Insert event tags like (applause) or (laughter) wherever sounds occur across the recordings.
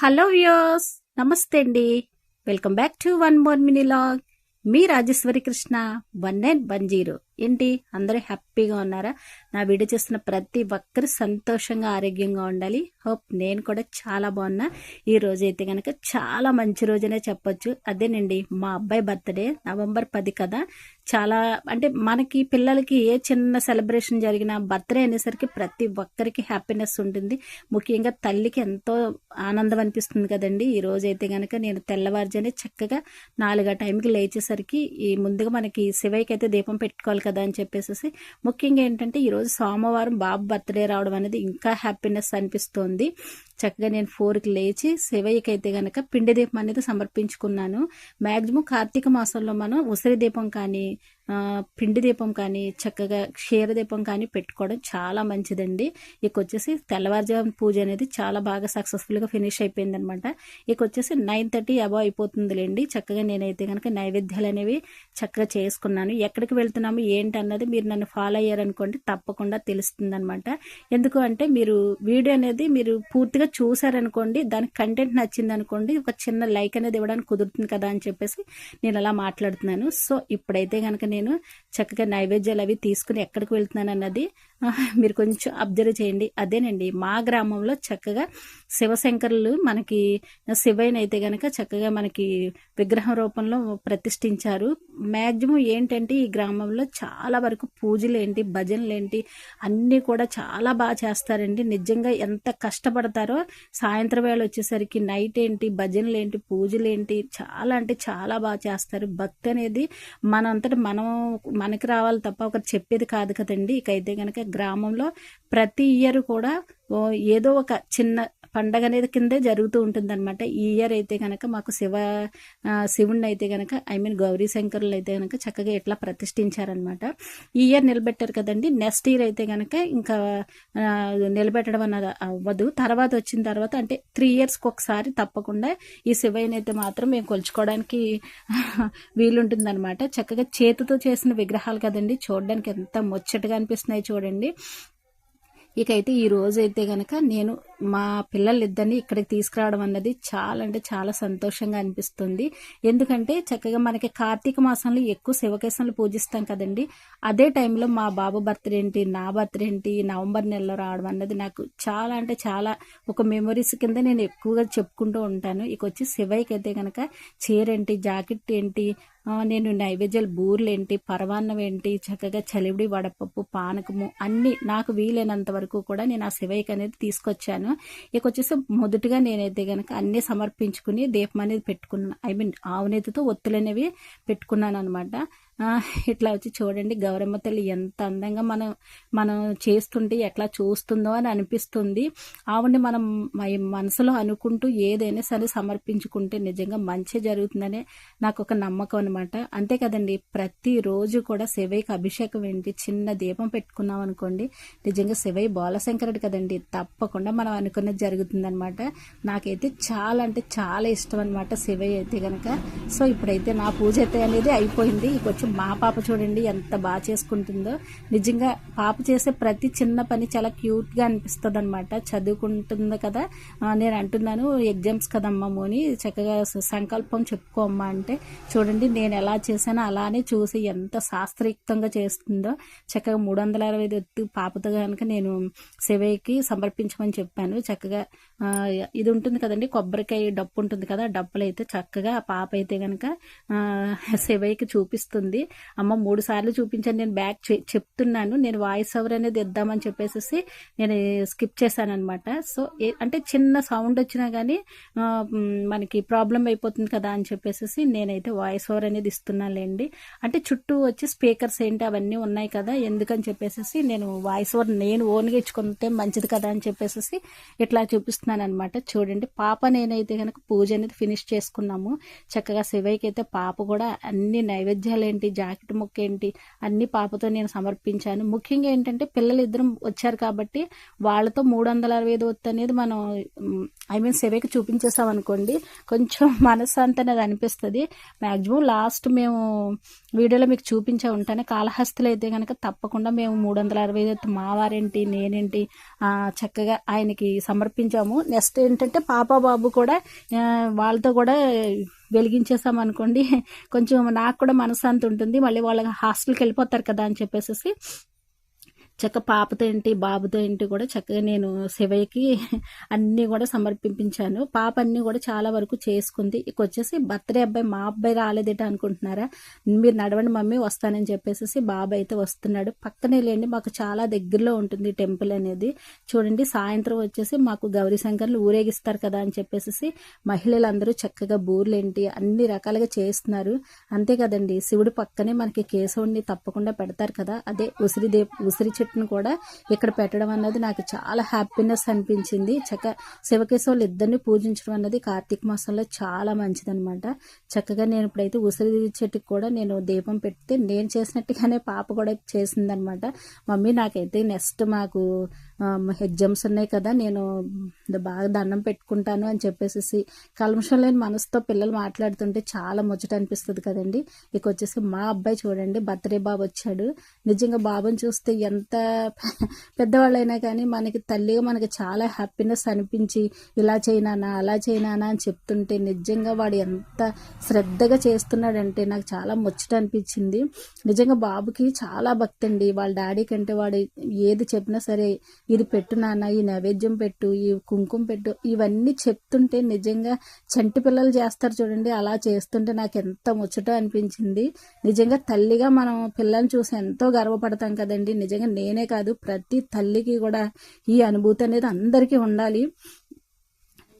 Hello views నమస్తే అండి. Welcome back to one more mini vlog. Me Rajeshwari Krishna one nine one zero. ఏంటి అందరూ హ్యాపీగా ఉన్నారా? నా వీడియో చూస్తున్న ప్రతి ఒక్కరు సంతోషంగా ఆరోగ్యంగా ఉండాలి. హోప్ నేను కూడా చాలా బాగున్నా. ఈ రోజు అయితే కనుక చాలా మంచి రోజునే చెప్పొచ్చు. అదేనండి మా అబ్బాయి బర్త్డే నవంబర్ పది కదా. చాలా అంటే మనకి పిల్లలకి ఏ చిన్న సెలబ్రేషన్ జరిగినా బర్త్డే అనేసరికి ప్రతి ఒక్కరికి హ్యాపీనెస్ ఉంటుంది. ముఖ్యంగా తల్లికి ఎంతో ఆనందం అనిపిస్తుంది కదండి. ఈ రోజు అయితే కనుక నేను తెల్లవారుజానే చక్కగా నాలుగు టైంకి లేచేసరికి ఈ ముందుగా మనకి శివయ్యకి అయితే దీపం పెట్టుకోవాలి కదా అని చెప్పేసి ముఖ్యంగా ఏంటంటే ఈరోజు సోమవారం బాబు బర్త్డే రావడం అనేది ఇంకా హ్యాపీనెస్ అనిపిస్తోంది. చక్కగా నేను ఫోర్కి లేచి శివయ్యకి అయితే కనుక పిండి దీపం అనేది సమర్పించుకున్నాను. మ్యాక్సిమం కార్తీక మాసంలో మనం ఉసిరి దీపం కానీ పిండి దీపం కానీ చక్కగా క్షీర దీపం కానీ పెట్టుకోవడం చాలా మంచిదండి. ఇక వచ్చేసి తెల్లవారుజాము పూజ అనేది చాలా బాగా సక్సెస్ఫుల్గా ఫినిష్ అయిపోయిందనమాట. ఇక వచ్చేసి నైన్ థర్టీ అబౌవ్ అయిపోతుందిలేండి. చక్కగా నేనైతే కనుక నైవేద్యాలు అనేవి చక్కగా చేసుకున్నాను. ఎక్కడికి వెళ్తున్నాము ఏంటి అన్నది మీరు నన్ను ఫాలో అయ్యారనుకోండి తప్పకుండా తెలుస్తుంది అనమాట ఎందుకు అంటే మీరు వీడియో అనేది మీరు పూర్తిగా చూసారనుకోండి దానికి కంటెంట్ నచ్చింది అనుకోండి ఒక చిన్న లైక్ అనేది ఇవ్వడానికి కుదురుతుంది కదా అని చెప్పేసి నేను అలా మాట్లాడుతున్నాను. సో ఇప్పుడైతే కనుక నేను నేను చక్కగా నైవేద్యాలు అవి తీసుకుని ఎక్కడికి వెళ్తున్నాను అన్నది మీరు కొంచెం అబ్జర్వ్ చేయండి. అదేనండి మా గ్రామంలో చక్కగా శివశంకరులు మనకి శివయ్యని అయితే గనక చక్కగా మనకి విగ్రహం రూపంలో ప్రతిష్ఠించారు. మ్యాక్సిమం ఏంటంటే ఈ గ్రామంలో చాలా వరకు పూజలు ఏంటి భజనలు ఏంటి అన్నీ కూడా చాలా బాగా చేస్తారండి. నిజంగా ఎంత కష్టపడతారో సాయంత్రం వేళ వచ్చేసరికి నైట్ ఏంటి భజనలు ఏంటి పూజలు ఏంటి చాలా అంటే చాలా బాగా చేస్తారు. భక్తి అనేది మనంతటి మనం మనకి రావాలి తప్ప ఒకరు చెప్పేది కాదు కదండి. ఇకైతే కనుక గ్రామంలో ప్రతి ఇయర్ కూడా ఏదో ఒక చిన్న పండగ అనేది కిందే జరుగుతూ ఉంటుంది అనమాట ఈ ఇయర్ అయితే కనుక మాకు శివ శివుణ్ణి అయితే కనుక ఐ మీన్ గౌరీ శంకరులు అయితే కనుక చక్కగా ఇట్లా ప్రతిష్ఠించారనమాట ఈ ఇయర్ నిలబెట్టారు కదండి. నెక్స్ట్ ఇయర్ అయితే కనుక ఇంకా నిలబెట్టడం అన్నది అవ్వదు. తర్వాత వచ్చిన తర్వాత అంటే త్రీ ఇయర్స్కి ఒకసారి తప్పకుండా ఈ శివయ్యని అయితే మాత్రం మేము కొలుచుకోవడానికి వీలుంటుందన్నమాట. చక్కగా చేతితో చేసిన విగ్రహాలు కదండి. చూడడానికి ఎంత ముచ్చటగా అనిపిస్తున్నాయి చూడండి. ఇకైతే ఈ రోజు అయితే కనుక నేను మా పిల్లలిద్దరిని ఇక్కడికి తీసుకురావడం అన్నది చాలా అంటే చాలా సంతోషంగా అనిపిస్తుంది. ఎందుకంటే చక్కగా మనకి కార్తీక మాసంలో ఎక్కువ శివకేశంలు పూజిస్తాం కదండి. అదే టైంలో మా బాబు బర్త్డే ఏంటి నా బర్త్డే ఏంటి నవంబర్ నెలలో రావడం అన్నది నాకు చాలా అంటే చాలా ఒక మెమరీస్ కింద నేను ఎక్కువగా చెప్పుకుంటూ ఉంటాను. ఇక వచ్చి శివయ్యకి అయితే కనుక చీర ఏంటి జాకెట్ ఏంటి నేను నైవేద్యాలు బూర్లు ఏంటి పరవాన్నం ఏంటి చక్కగా చలివిడి వడపప్పు పానకము అన్నీ నాకు వీలైనంత వరకు కూడా నేను ఆ శివయ్యకి అనేది తీసుకొచ్చాను. ఇక వచ్చేసి మొదటిగా నేనైతే కనుక అన్నీ సమర్పించుకుని దీపం అనేది పెట్టుకున్నాను. ఐ మీన్ ఆవునేతితో ఒత్తులు అనేవి పెట్టుకున్నాను అనమాట ఇట్లా వచ్చి చూడండి గౌరమ్మ తల్లి ఎంత అందంగా మనం మనం చేస్తుంటే ఎట్లా చూస్తుందో అని అనిపిస్తుంది. ఆవిడని మనం మనసులో అనుకుంటూ ఏదైనా సరే సమర్పించుకుంటే నిజంగా మంచి జరుగుతుందనే నాకు ఒక నమ్మకం అనమాట అంతే కదండి ప్రతిరోజు కూడా శివయ్యకి అభిషేకం ఏంటి చిన్న దీపం పెట్టుకున్నాం అనుకోండి నిజంగా శివయ్య బాలశంకరుడు కదండి తప్పకుండా మనం అనుకున్నది జరుగుతుందనమాట నాకైతే చాలా అంటే చాలా ఇష్టం అనమాట శివయ్య అయితే కనుక సో ఇప్పుడైతే నా పూజ అయితే అనేది అయిపోయింది. ఇక మా పాప చూడండి ఎంత బాగా చేసుకుంటుందో. నిజంగా పాప చేసే ప్రతి చిన్న పని చాలా క్యూట్గా అనిపిస్తుంది అనమాట చదువుకుంటుంది కదా. నేను అంటున్నాను ఎగ్జామ్స్ కదమ్మా మోని చక్కగా సంకల్పం చెప్పుకోమ్మా అంటే. చూడండి నేను ఎలా చేశానో అలానే చూసి ఎంత శాస్త్రయుక్తంగా చేస్తుందో. చక్కగా మూడు వందల అరవై ఐదు ఎత్తు పాపతో కనుక నేను శివయ్యకి సమర్పించమని చెప్పాను. చక్కగా ఇది ఉంటుంది కదండి కొబ్బరికాయ డప్పు ఉంటుంది కదా డప్పులు అయితే చక్కగా పాప అయితే కనుక శివయ్యకి చూపిస్తుంది. అమ్మ మూడు సార్లు చూపించాను నేను బ్యాక్ చె- చెప్తున్నాను నేను వాయిస్ ఓవర్ అనేది ఇద్దామని చెప్పేసి నేను స్కిప్ చేశాను అనమాట సో అంటే చిన్న సౌండ్ వచ్చినా కానీ మనకి ప్రాబ్లం అయిపోతుంది కదా అని చెప్పేసి నేనైతే వాయిస్ ఓవర్ అనేది ఇస్తున్నానులేండి. అంటే చుట్టూ వచ్చి స్పీకర్స్ ఏంటి అవన్నీ ఉన్నాయి కదా ఎందుకని చెప్పేసి నేను వాయిస్ ఓవర్ నేను ఓన్గా ఇచ్చుకుంటే మంచిది కదా అని చెప్పేసి ఇట్లా చూపిస్తున్నాను. అనమాట చూడండి పాప నేనైతే కనుక పూజ అనేది ఫినిష్ చేసుకున్నాము. చక్కగా శివయ్యకి అయితే పాప కూడా అన్ని నైవేద్యాలు ఏంటి జాకెట్ ముక్క ఏంటి అన్ని పాపతో నేను సమర్పించాను. ముఖ్యంగా ఏంటంటే పిల్లలు ఇద్దరం వచ్చారు కాబట్టి వాళ్ళతో మూడు వందల అరవై ఐదు ఒత్తు అనేది మనం ఐ మీన్ శివయ్యకి చూపించేసాం అనుకోండి కొంచెం (laughs) మనశ్శాంతి అనేది అనిపిస్తుంది. మ్యాక్సిమం లాస్ట్ మేము వీడియోలో మీకు చూపించే ఉంటాను. కాళహస్తులు అయితే కనుక తప్పకుండా మేము మూడు వందల అరవై ఐదు మావారేంటి నేనేంటి చక్కగా ఆయనకి సమర్పించాము. నెక్స్ట్ ఏంటంటే పాప బాబు కూడా వాళ్ళతో కూడా వెలిగించేసామనుకోండి కొంచెం నాకు కూడా మనశ్శాంతి ఉంటుంది. మళ్ళీ వాళ్ళ హాస్టల్కి వెళ్ళిపోతారు కదా అని చెప్పేసి చక్క పాపతో ఏంటి బాబుతో ఏంటి కూడా చక్కగా నేను శివయ్యకి అన్నీ కూడా సమర్పించాను పాప అన్నీ కూడా చాలా వరకు చేసుకుంది. ఇక వచ్చేసి బర్త్డే అబ్బాయి మా అబ్బాయి రాలేదేట అనుకుంటున్నారా? మీరు నడవండి మమ్మీ వస్తానని చెప్పేసి బాబు అయితే వస్తున్నాడు. పక్కనే లేండి మాకు చాలా దగ్గరలో ఉంటుంది టెంపుల్ అనేది. చూడండి సాయంత్రం వచ్చేసి మాకు గౌరీ శంకర్లు ఊరేగిస్తారు కదా అని చెప్పేసి మహిళలందరూ చక్కగా బూర్లేంటి అన్ని రకాలుగా చేస్తున్నారు. అంతే కదండి శివుడు పక్కనే మనకి కేశవుడిని తప్పకుండా పెడతారు కదా. అదే ఉసిరి దే ఉసిరి చెట్టును కూడా ఇక్కడ పెట్టడం అన్నది నాకు చాలా హ్యాపీనెస్ అనిపించింది. చక్క శివకేశవులు ఇద్దరిని పూజించడం అన్నది కార్తీక మాసంలో చాలా మంచిదనమాట చక్కగా నేను ఇప్పుడైతే ఉసిరి చెట్టుకి కూడా నేను దీపం పెడితే నేను చేసినట్టుగానే పాప కూడా చేసిందనమాట మమ్మీ నాకైతే నెక్స్ట్ మాకు ఎగ్జామ్స్ ఉన్నాయి కదా నేను బాగా దండం పెట్టుకుంటాను అని చెప్పేసి కల్మషం లేని మనసుతో పిల్లలు మాట్లాడుతుంటే చాలా ముచ్చట అనిపిస్తుంది కదండి. ఇక వచ్చేసి మా అబ్బాయి చూడండి బర్త్డే బాబు వచ్చాడు. నిజంగా బాబుని చూస్తే ఎంత పెద్దవాళ్ళైనా కానీ మనకి తల్లిగా మనకి చాలా హ్యాపీనెస్ అనిపించి ఇలా చేయనానా అలా చేయనానా అని చెప్తుంటే నిజంగా వాడు ఎంత శ్రద్ధగా చేస్తున్నాడంటే నాకు చాలా ముచ్చట అనిపించింది. నిజంగా బాబుకి చాలా భక్తి అండి. వాళ్ళ డాడీ కంటే వాడు ఏది చెప్పినా సరే ఇది పెట్టు నాన్న ఈ నైవేద్యం పెట్టు ఈ కుంకుమ పెట్టు ఇవన్నీ చెప్తుంటే నిజంగా చంటి పిల్లలు చేస్తారు చూడండి అలా చేస్తుంటే నాకు ఎంత ముచ్చట అనిపించింది. నిజంగా తల్లిగా మనం పిల్లల్ని చూసి ఎంతో గర్వపడతాం కదండి. నిజంగా నేనే కాదు ప్రతి తల్లికి కూడా ఈ అనుభూతి అనేది అందరికీ ఉండాలి.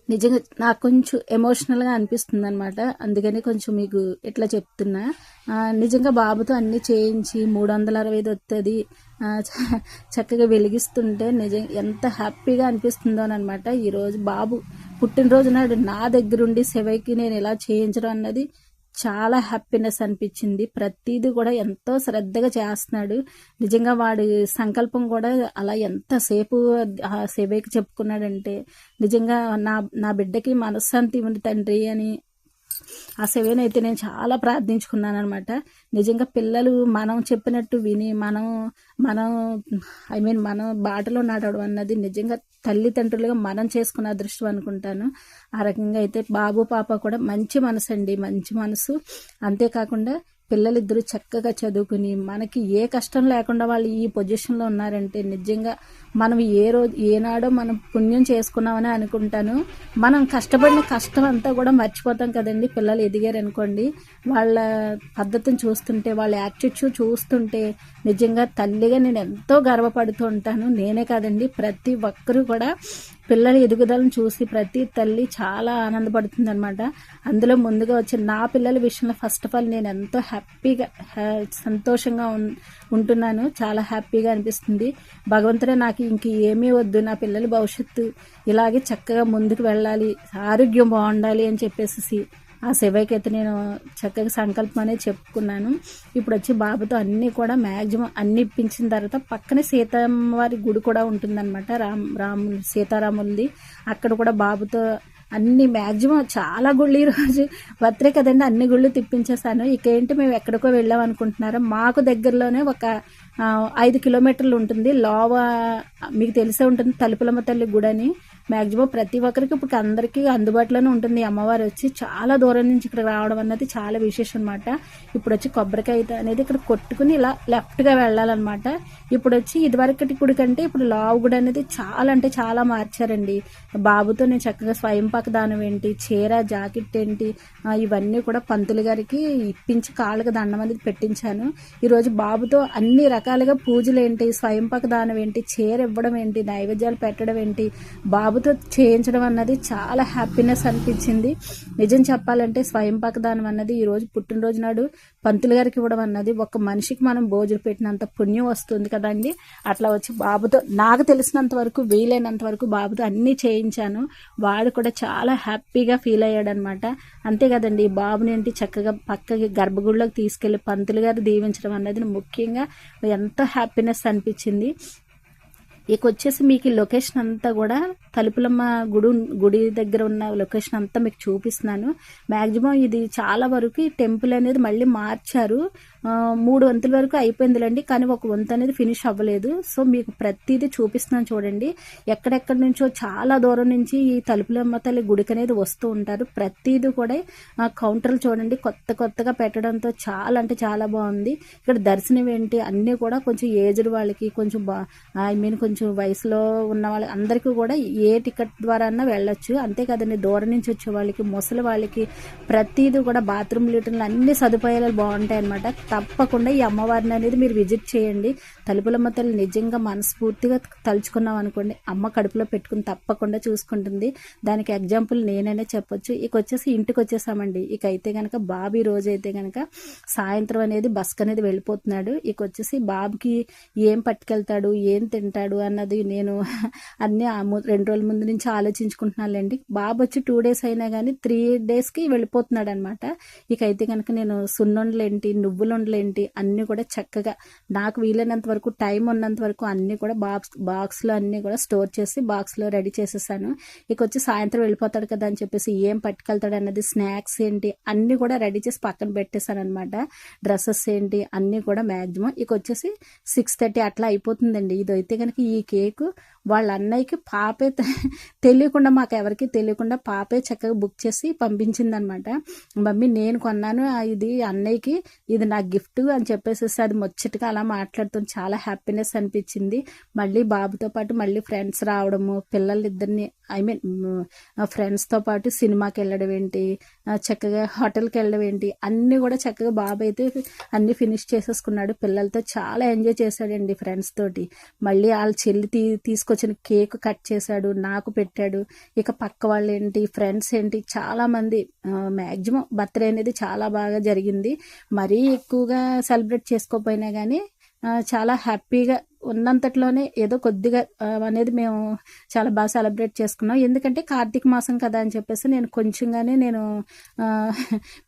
నిజంగా నాకు కొంచెం ఎమోషనల్గా అనిపిస్తుంది అనమాట అందుకని కొంచెం మీకు ఇట్లా చెప్తున్నా. నిజంగా బాబుతో అన్నీ చేయించి మూడు వందల అరవై ఐదు వస్తుంది చక్కగా వెలిగిస్తుంటే నిజం ఎంత హ్యాపీగా అనిపిస్తుందో అనమాట. ఈరోజు బాబు పుట్టినరోజు నాడు నా దగ్గరుండి సెవైకి నేను ఎలా చేయించడం అన్నది చాలా హ్యాపీనెస్ అనిపించింది. ప్రతిదీ కూడా ఎంతో శ్రద్ధగా చేస్తున్నాడు. నిజంగా వాడి సంకల్పం కూడా అలా ఎంతసేపు ఆ చెప్పుకున్నాడంటే నిజంగా నా నా బిడ్డకి మనశ్శాంతి ఉంది తండ్రి అని ఆ సెవెన్ అయితే నేను చాలా ప్రార్థించుకున్నాను అనమాట నిజంగా పిల్లలు మనం చెప్పినట్టు విని మనం మనం ఐ మీన్ మనం బాటలో నాటడం అన్నది నిజంగా తల్లిదండ్రులుగా మనం చేసుకున్న అదృష్టం అనుకుంటాను. ఆ రకంగా అయితే బాబు పాప కూడా మంచి మనసు అండి మంచి మనసు. అంతేకాకుండా పిల్లలిద్దరూ చక్కగా చదువుకుని మనకి ఏ కష్టం లేకుండా వాళ్ళు ఈ పొజిషన్లో ఉన్నారంటే నిజంగా మనం ఏ రోజు ఏనాడో మనం పుణ్యం చేసుకున్నామని అనుకుంటాను. మనం కష్టపడిన కష్టం అంతా కూడా మర్చిపోతాం కదండి. పిల్లలు ఎదిగారు అనుకోండి. వాళ్ళ పద్ధతిని చూస్తుంటే వాళ్ళ యాటిట్యూడ్ చూస్తుంటే నిజంగా తల్లిగా నేను ఎంతో గర్వపడుతూ ఉంటాను. నేనే కాదండి ప్రతి ఒక్కరూ కూడా పిల్లల ఎదుగుదలను చూసి ప్రతి తల్లి చాలా ఆనందపడుతుంది అనమాట అందులో ముందుగా వచ్చి నా పిల్లల విషయంలో ఫస్ట్ ఆఫ్ ఆల్ నేను ఎంతో హ్యాపీగా హ్యా- సంతోషంగా ఉంటున్నాను. చాలా హ్యాపీగా అనిపిస్తుంది. భగవంతుడే నాకు ఇంక ఏమీ వద్దు. నా పిల్లల భవిష్యత్తు ఇలాగే చక్కగా ముందుకు వెళ్ళాలి. ఆరోగ్యం బాగుండాలి అని చెప్పేసి ఆ శివయ్యకి అయితే నేను చక్కగా సంకల్పం అనేది చెప్పుకున్నాను. ఇప్పుడు వచ్చి బాబుతో అన్నీ కూడా మ్యాక్సిమం అన్ని ఇప్పించిన తర్వాత పక్కనే సీతమ్మవారి గుడి కూడా ఉంటుందన్నమాట. రామ్ రాము సీతారాములది. అక్కడ కూడా బాబుతో అన్ని మ్యాక్సిమం చాలా గుళ్ళు ఈరోజు బర్త్డే కదండి అన్ని గుళ్ళు తిప్పించేసాను ఇక ఏంటి మేము ఎక్కడికో వెళ్ళాం అనుకుంటున్నారా మాకు దగ్గరలోనే ఒక ఐదు కిలోమీటర్లు ఉంటుంది. లోవ మీకు తెలిసే ఉంటుంది తలుపులమ్మ తల్లి గుడి అని మ్యాక్సిమం ప్రతి ఒక్కరికి ఇప్పుడు అందరికీ అందుబాటులోనే ఉంటుంది. అమ్మవారు వచ్చి చాలా దూరం నుంచి ఇక్కడ రావడం అన్నది చాలా విశేషం అనమాట ఇప్పుడు వచ్చి కొబ్బరికాయ అనేది ఇక్కడ కొట్టుకుని ఇలా లెఫ్ట్గా వెళ్ళాలన్నమాట. ఇప్పుడు వచ్చి ఇదివరకటి గుడి కంటే ఇప్పుడు లావు గుడి అనేది చాలా అంటే చాలా మార్చారండి. బాబుతో నేను చక్కగా స్వయంపాక దానం ఏంటి చీర జాకెట్ ఏంటి ఇవన్నీ కూడా పంతులు గారికి ఇప్పించి కాళ్ళకి దండం అనేది పెట్టించాను. ఈరోజు బాబుతో అన్ని రకాల రకాలుగా పూజలు ఏంటి స్వయంపక దానం ఏంటి చీర ఇవ్వడం ఏంటి నైవేద్యాలు పెట్టడం ఏంటి బాబుతో చేయించడం అన్నది చాలా హ్యాపీనెస్ అనిపించింది. నిజం చెప్పాలంటే స్వయంపక దానం అన్నది ఈరోజు పుట్టినరోజు నాడు పంతులు గారికి ఇవ్వడం అన్నది ఒక మనిషికి మనం భోజనం పెట్టినంత పుణ్యం వస్తుంది కదండి. అట్లా వచ్చి బాబుతో నాకు తెలిసినంత వరకు వీలైనంత వరకు బాబుతో అన్నీ చేయించాను. వాడు కూడా చాలా హ్యాపీగా ఫీల్ అయ్యాడు అనమాట అంతే కదండి ఈ బాబుని ఏంటి చక్కగా పక్కకి గర్భగుడిలోకి తీసుకెళ్ళి పంతులు గారు దీవించడం అన్నది ముఖ్యంగా ఎంత హ్యాపీనెస్ అనిపించింది. ఇక వచ్చేసి మీకు ఈ లొకేషన్ అంతా కూడా తలుపులమ్మ గుడి గుడి దగ్గర ఉన్న లొకేషన్ అంతా మీకు చూపిస్తున్నాను. మ్యాక్సిమం ఇది చాలా వరకు ఈ టెంపుల్ అనేది మళ్ళీ మార్చారు. మూడు వంతుల వరకు అయిపోయిందిలేండి కానీ ఒక వంతు అనేది ఫినిష్ అవ్వలేదు. సో మీకు ప్రతిదీ చూపిస్తున్నాను చూడండి. ఎక్కడెక్కడి నుంచో చాలా దూరం నుంచి ఈ తలుపులమ్మ తల్లి గుడికి అనేది వస్తూ ఉంటారు. ప్రతిదీ కూడా ఆ, కౌంటర్లు చూడండి. కొత్త కొత్తగా పెట్టడంతో చాలా అంటే చాలా బాగుంది. ఇక్కడ దర్శనం ఏంటి? అన్నీ కూడా కొంచెం ఏజ్డ్ వాళ్ళకి కొంచెం బా ఐ మీన్ కొంచెం వయసులో ఉన్న వాళ్ళకి అందరికీ కూడా ఏ టికెట్ ద్వారా అన్నా వెళ్ళొచ్చు. అంతే కదండి దూరం నుంచి వచ్చే వాళ్ళకి ముసలి వాళ్ళకి ప్రతిదీ కూడా బాత్రూమ్ లీటర్లు అన్ని సదుపాయాలు బాగుంటాయి అనమాట తప్పకుండా ఈ అమ్మవారిని అనేది మీరు విజిట్ చేయండి. తలుపులమ్మ తల్లి నిజంగా మనస్ఫూర్తిగా తలుచుకున్నాం అనుకోండి అమ్మ కడుపులో పెట్టుకుని తప్పకుండా చూసుకుంటుంది. దానికి ఎగ్జాంపుల్ నేననే చెప్పొచ్చు. ఇక వచ్చేసి ఇంటికి వచ్చేసామండి. ఇక అయితే కనుక బాబు ఈ రోజు అయితే కనుక సాయంత్రం అనేది బస్క్ అనేది వెళ్ళిపోతున్నాడు. ఇక వచ్చేసి బాబుకి ఏం పట్టుకెళ్తాడు ఏం తింటాడు అన్నది నేను (laughs) అన్ని ఆ రెండు రోజుల ముందు నుంచి ఆలోచించుకుంటున్నానులేండి. బాబు వచ్చి టూ డేస్ అయినా కానీ త్రీ డేస్కి వెళ్ళిపోతున్నాడు అనమాట ఇక అయితే కనుక నేను సున్నుండలేంటి ఏంటి? అన్నీ కూడా చక్కగా నాకు వీలైనంత వరకు టైం ఉన్నంత వరకు అన్నీ కూడా బాక్స్ బాక్స్లో అన్నీ కూడా స్టోర్ చేసి బాక్స్లో రెడీ చేసేసాను. ఇక వచ్చి సాయంత్రం వెళ్ళిపోతాడు కదా అని చెప్పేసి ఏం పట్టుకెళ్తాడు అన్నది స్నాక్స్ ఏంటి అన్నీ కూడా రెడీ చేసి పక్కన పెట్టేశాను అనమాట డ్రెస్సెస్ ఏంటి అన్నీ కూడా మ్యాక్సిమం ఇక వచ్చేసి సిక్స్ థర్టీ అట్లా అయిపోతుందండి. ఇది అయితే కనుక ఈ కేక్ వాళ్ళ అన్నయ్యకి పాపే తెలియకుండా మాకు ఎవరికి తెలియకుండా పాపే చక్కగా బుక్ చేసి పంపించిందనమాట మమ్మీ నేను కొన్నాను ఇది అన్నయ్యకి ఇది నా గిఫ్ట్ అని చెప్పేసి అది ముచ్చటగా అలా మాట్లాడుతుంది చాలా హ్యాపీనెస్ అనిపించింది. మళ్ళీ బాబుతో పాటు మళ్ళీ ఫ్రెండ్స్ రావడము పిల్లలిద్దరిని ఐ మీన్ ఫ్రెండ్స్తో పాటు సినిమాకి వెళ్ళడం ఏంటి చక్కగా హోటల్కి వెళ్ళడం ఏంటి అన్నీ కూడా చక్కగా బాబు అయితే అన్నీ ఫినిష్ చేసేసుకున్నాడు. పిల్లలతో చాలా ఎంజాయ్ చేశాడండి ఫ్రెండ్స్ తోటి. మళ్ళీ వాళ్ళ చెల్లి తీ తీసుకొచ్చిన కేక్ కట్ చేశాడు నాకు పెట్టాడు. ఇక పక్క వాళ్ళు ఏంటి ఫ్రెండ్స్ ఏంటి చాలామంది మ్యాక్సిమం బర్త్డే అనేది చాలా బాగా జరిగింది. మరీ ఎక్కువగా సెలబ్రేట్ చేసుకోకపోయినా కానీ చాలా హ్యాపీగా ఉన్నంతట్లోనే ఏదో కొద్దిగా అనేది మేము చాలా బాగా సెలబ్రేట్ చేసుకున్నాం. ఎందుకంటే కార్తీక మాసం కదా అని చెప్పేసి నేను కొంచెంగానే నేను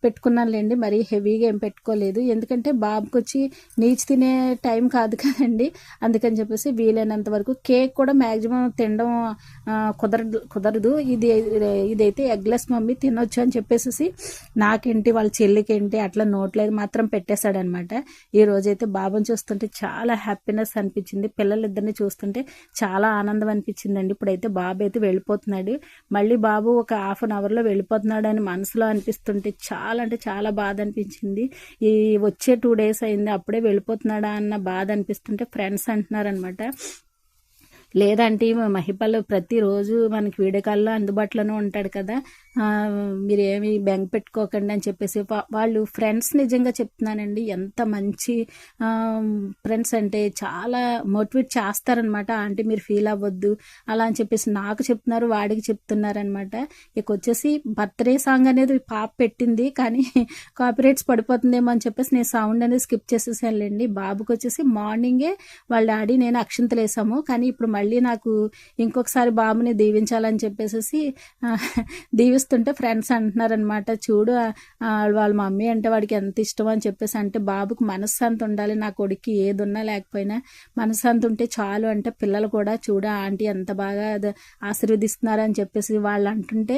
పెట్టుకున్నానులేండి. మరీ హెవీగా ఏం పెట్టుకోలేదు. ఎందుకంటే బాబుకి వచ్చి నీచు తినే టైం కాదు కదండి. అందుకని చెప్పేసి వీలైనంత వరకు కేక్ కూడా మ్యాక్సిమం తినడం కుదరదు కుదరదు. ఇది ఇదైతే ఎగ్లెస్ మమ్మీ తినొచ్చు అని చెప్పేసి నాకేంటి వాళ్ళ చెల్లికి ఏంటి అట్లా నోట్లేదు మాత్రం పెట్టేశాడనమాట. ఈ రోజైతే బాబుని చూస్తుంటే చాలా హ్యాపీనెస్ అనిపించింది. పిల్లలిద్దరిని చూస్తుంటే చాలా ఆనందం అనిపించిందండి ఇప్పుడైతే బాబు అయితే వెళ్ళిపోతున్నాడు. మళ్ళీ బాబు ఒక హాఫ్ అన్ అవర్లో వెళ్ళిపోతున్నాడు అని మనసులో అనిపిస్తుంటే చాలా అంటే చాలా బాధ అనిపించింది. ఈ వచ్చే టూ డేస్ అయింది. అప్పుడే వెళ్ళిపోతున్నాడా అన్న బాధ అనిపిస్తుంటే ఫ్రెండ్స్ అంటున్నారనమాట లేదంటే మహిపల్ ప్రతిరోజు మనకి వీడియో కాల్లో అందుబాటులోనే ఉంటాడు కదా. ఆ, మీరు ఏమి బెంగ పెట్టుకోకండి అని చెప్పేసి వాళ్ళు ఫ్రెండ్స్ నిజంగా చెప్తున్నానండి. ఎంత మంచి ఫ్రెండ్స్ అంటే చాలా మోటివేట్ చేస్తారనమాట. ఆంటీ మీరు ఫీల్ అవ్వద్దు అలా అని చెప్పేసి నాకు చెప్తున్నారు వాడికి చెప్తున్నారనమాట. ఇక వచ్చేసి బర్త్డే సాంగ్ అనేది పాప పెట్టింది కానీ (laughs) కాపీరైట్స్ పడిపోతుందేమో అని చెప్పేసి నేను సౌండ్ అనేది స్కిప్ చేసేసానులేండి. బాబుకి వచ్చేసి మార్నింగే వాళ్ళ డాడీ నేను అక్షింతలు వేసాము. కానీ ఇప్పుడు మళ్ళీ నాకు ఇంకొకసారి బాబుని దీవించాలని చెప్పేసి (laughs) దీవి చూస్తుంటే ఫ్రెండ్స్ అంటున్నారనమాట చూడు వాళ్ళ మమ్మీ అంటే వాడికి ఎంత ఇష్టం అని చెప్పేసి అంటే బాబుకు మనశ్శాంతి ఉండాలి నా కొడుక్కి ఏది ఉన్నా లేకపోయినా మనశ్శాంతి ఉంటే చాలు అంటే పిల్లలు కూడా చూడ ఆంటీ ఎంత బాగా అది ఆశీర్వదిస్తున్నారు అని చెప్పేసి వాళ్ళు అంటుంటే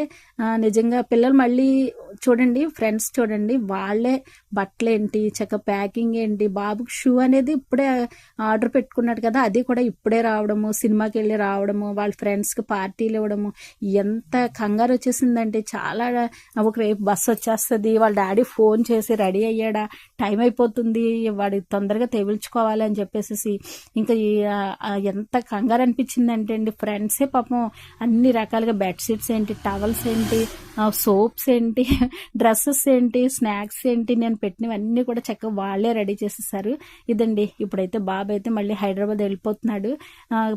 నిజంగా పిల్లలు మళ్ళీ చూడండి ఫ్రెండ్స్ చూడండి వాళ్ళే బట్టలేంటి చక్క ప్యాకింగ్ ఏంటి బాబుకి షూ అనేది ఇప్పుడే ఆర్డర్ పెట్టుకున్నాడు కదా అది కూడా ఇప్పుడే రావడము సినిమాకి వెళ్ళి రావడము వాళ్ళ ఫ్రెండ్స్కి పార్టీలు ఇవ్వడము ఎంత కంగారు వచ్చేసిందండి అంటే చాలా ఒక రేపు బస్సు వచ్చేస్తుంది వాళ్ళ డాడీ ఫోన్ చేసి రెడీ అయ్యాడా టైం అయిపోతుంది వాడి తొందరగా తెవిల్చుకోవాలి అని చెప్పేసి ఇంకా ఎంత కంగారు అనిపించిందంటే అండి ఫ్రెండ్సే పాపం అన్ని రకాలుగా బెడ్షీట్స్ ఏంటి టవల్స్ ఏంటి సోప్స్ ఏంటి (laughs) డ్రెస్సెస్ ఏంటి స్నాక్స్ ఏంటి నేను పెట్టినవన్నీ కూడా చక్కగా వాళ్ళే రెడీ చేసేసారు. ఇదండి ఇప్పుడైతే బాబు అయితే మళ్ళీ హైదరాబాద్ వెళ్ళిపోతున్నాడు.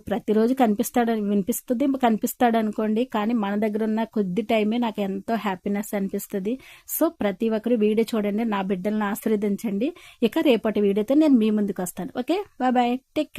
ప్రతిరోజు కనిపిస్తాడు వినిపిస్తుంది కనిపిస్తాడు అనుకోండి. కానీ మన దగ్గర ఉన్న కొద్ది టైమే నాకు ఎంతో హ్యాపీనెస్ అనిపిస్తుంది. సో ప్రతి ఒక్కరు వీడియో చూడండి నా బిడ్డలను ఆశీర్వదించండి. ఇక రేపటి వీడియోతో నేను మీ ముందుకు వస్తాను. Okay? Bye bye. Take care.